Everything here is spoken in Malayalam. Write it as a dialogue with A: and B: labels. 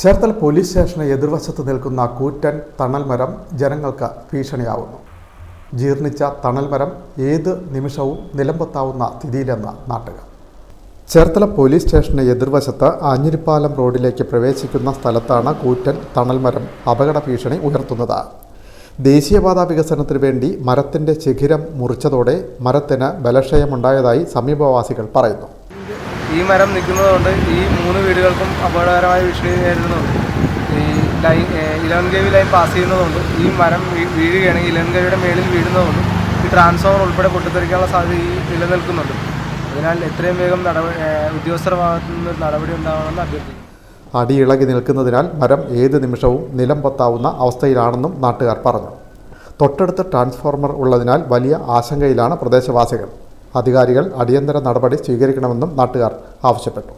A: ചേർത്തല പോലീസ് സ്റ്റേഷന് എതിർവശത്ത് നിൽക്കുന്ന കൂറ്റൻ തണൽമരം ജനങ്ങൾക്ക് ഭീഷണിയാവുന്നു. ജീർണിച്ച തണൽമരം ഏത് നിമിഷവും നിലമ്പത്താവുന്ന സ്ഥിതിയിലെന്ന് നാട്ടുകാർ ചേർത്തല പോലീസ് സ്റ്റേഷന് എതിർവശത്ത് ആഞ്ഞിരിപ്പാലം റോഡിലേക്ക് പ്രവേശിക്കുന്ന സ്ഥലത്താണ് കൂറ്റൻ തണൽമരം അപകട ഭീഷണി ഉയർത്തുന്നത്. ദേശീയപാത വികസനത്തിനു വേണ്ടി മരത്തിന്റെ ശിഖിരം മുറിച്ചതോടെ മരത്തിന് ബലക്ഷയമുണ്ടായതായി സമീപവാസികൾ പറയുന്നു.
B: ഈ മരം നിൽക്കുന്നതുകൊണ്ട് ഈ മൂന്ന് വീടുകൾക്കും അപകടകരമായ ഭീഷണി നേരിടുന്നുണ്ട് ഈ line eleven K V line pass ചെയ്യുന്നതുകൊണ്ട് ഈ മരം വീഴുകയാണെങ്കിൽ ഇലവൻ ഗവിയുടെ മേളിൽ വീഴുന്നതുകൊണ്ട് ഈ ട്രാൻസ്ഫോമർ ഉൾപ്പെടെ പൊട്ടിത്തെറിക്കാനുള്ള സാധ്യത ഈ നിലനിൽക്കുന്നുണ്ട്. അതിനാൽ എത്രയും വേഗം നടപടി ഉദ്യോഗസ്ഥരുടെ ഭാഗത്തു നിന്ന് നടപടി ഉണ്ടാവണമെന്ന് അഭ്യർത്ഥിക്കുന്നു.
A: അടിയിളകി നിൽക്കുന്നതിനാൽ മരം ഏത് നിമിഷവും നിലം പൊത്താവുന്ന അവസ്ഥയിലാണെന്നും നാട്ടുകാർ പറഞ്ഞു. തൊട്ടടുത്ത് ട്രാൻസ്ഫോർമർ ഉള്ളതിനാൽ വലിയ ആശങ്കയിലാണ് പ്രദേശവാസികൾ. അധികാരികൾ അടിയന്തര നടപടി സ്വീകരിക്കണമെന്നും നാട്ടുകാർ ആവശ്യപ്പെട്ടു.